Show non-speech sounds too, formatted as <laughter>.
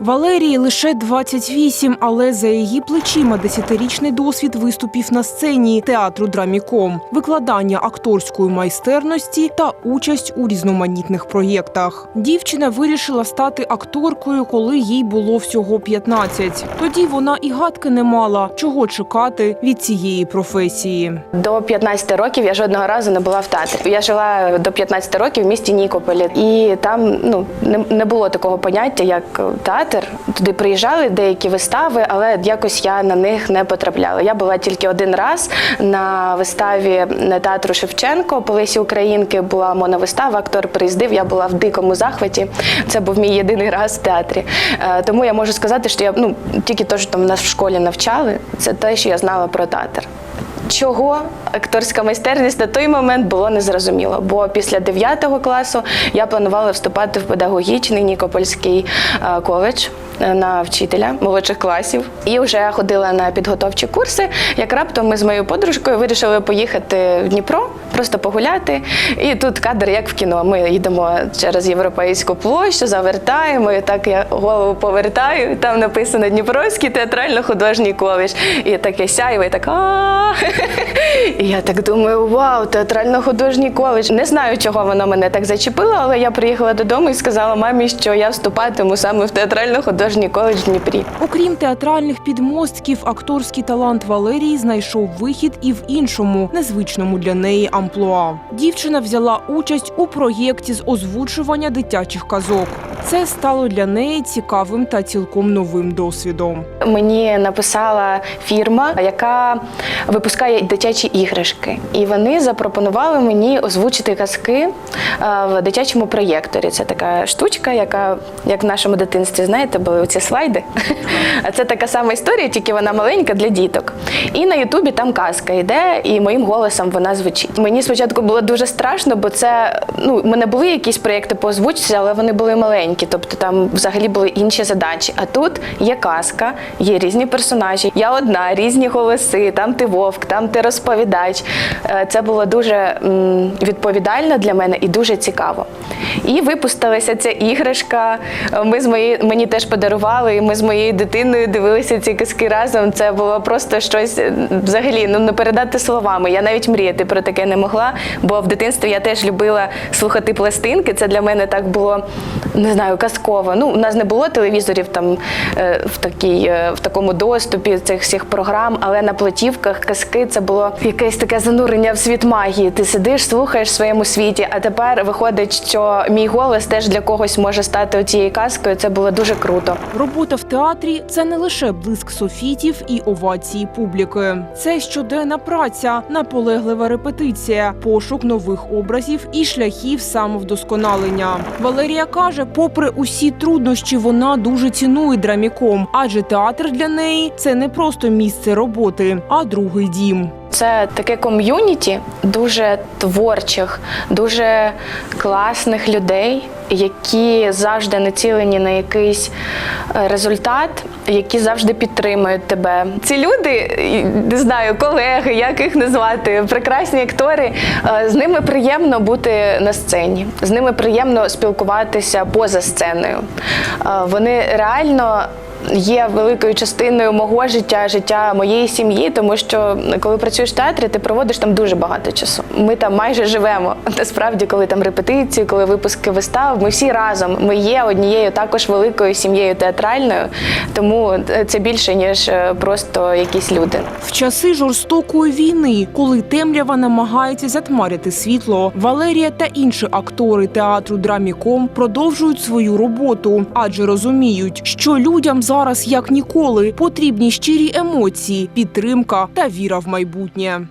Валерії лише 28, але за її плечима десятирічний досвід виступів на сцені театру Драміком, викладання акторської майстерності та участь у різноманітних проєктах. Дівчина вирішила стати акторкою, коли їй було всього 15. Тоді вона і гадки не мала, чого чекати від цієї професії. До 15 років я жодного разу не була в театрі. Я жила до 15 років в місті Нікополі, і там ну не, було такого поняття, як театр. Туди приїжджали деякі вистави, але якось я на них не потрапляла. Я була тільки один раз на виставі театру Шевченко по Лесі Українки. Була моновистава, актор приїздив. Я була в дикому захваті. Це був мій єдиний раз в театрі. Е, Тому я можу сказати, що я ну тільки те, що там нас в школі навчали, це те, що я знала про театр. Чого акторська майстерність на той момент було незрозуміло, бо після 9 класу я планувала вступати в педагогічний Нікопольський е, коледж е, на вчителя молодших класів. І вже ходила на підготовчі курси. Як раптом ми з моєю подружкою вирішили поїхати в Дніпро, просто погуляти. І тут кадр, як в кіно. Ми їдемо через європейську площу, завертаємо. І так я голову повертаю. Там написано Дніпровський театрально-художній коледж. І таке сяйво, і так а і я так думаю, вау, театрально-художній коледж. Не знаю, чого воно мене так зачепило, але я приїхала додому і сказала мамі, що я вступатиму саме в театрально-художній коледж Дніпрі. Окрім театральних підмостків, акторський талант Валерії знайшов вихід і в іншому, незвичному для неї амплуа. Дівчина взяла участь у проєкті з озвучування дитячих казок. Це стало для неї цікавим та цілком новим досвідом. Мені написала фірма, яка випускає дитячі іграшки, і вони запропонували мені озвучити казки е, в дитячому проєкторі. Це така штучка, яка як в нашому дитинстві, знаєте, були оці слайди. <laughs> А це така сама історія, тільки вона маленька для діток. І на Ютубі там казка йде, і моїм голосом вона звучить. Мені спочатку було дуже страшно, бо це ну, в мене були якісь проєкти по озвучці, але вони були маленькі, тобто там взагалі були інші задачі. А тут є казка, є різні персонажі. Я одна, різні голоси. Там ти вовк, там ти розповідач. Е, Це було дуже відповідально для мене і дуже цікаво. І випустилася ця іграшка. Е, Ми з мої, мені теж подарували, і ми з моєю дитиною дивилися ці казки разом. Це було просто щось е, взагалі ну не передати словами. Я навіть мріяти про таке не могла, бо в дитинстві я теж любила слухати пластинки. Це для мене так було не знаю, казково. Ну, у нас не було телевізорів там е, в такій, е, в такому доступі цих всіх програм, але на платівках казки це було якесь таке занурення в світ магії. Ти сидиш, слухаєш в своєму світі, а тепер виходить, що мій голос теж для когось може стати цією казкою. Це було дуже круто. Робота в театрі це не лише блиск софітів і овації публіки. Це щоденна праця, наполеглива репетиція, пошук нових образів і шляхів самовдосконалення. Валерія каже, попри усі труднощі, вона дуже цінує драміком, адже театр для неї це не просто місце роботи, а другий дім. Це таке ком'юніті дуже творчих, дуже класних людей, які завжди націлені на якийсь е, результат, які завжди підтримують тебе. Ці люди, не знаю, колеги, як їх назвати, прекрасні актори. е, З ними приємно бути на сцені, з ними приємно спілкуватися поза сценою. Е, Вони реально є великою частиною мого життя, життя моєї сім'ї, тому що коли працюєш в театрі, ти проводиш там дуже багато часу. Ми там майже живемо. <laughs> Насправді, коли там репетиції, коли випуски вистав, ми всі разом. Ми є однією також великою сім'єю театральною, тому це більше ніж е, просто якісь люди. В часи жорстокої війни, коли темрява намагається затмарити світло, Валерія та інші актори театру Драміком продовжують свою роботу, адже розуміють, що людям зараз як ніколи потрібні щирі емоції, підтримка та віра в майбутнє.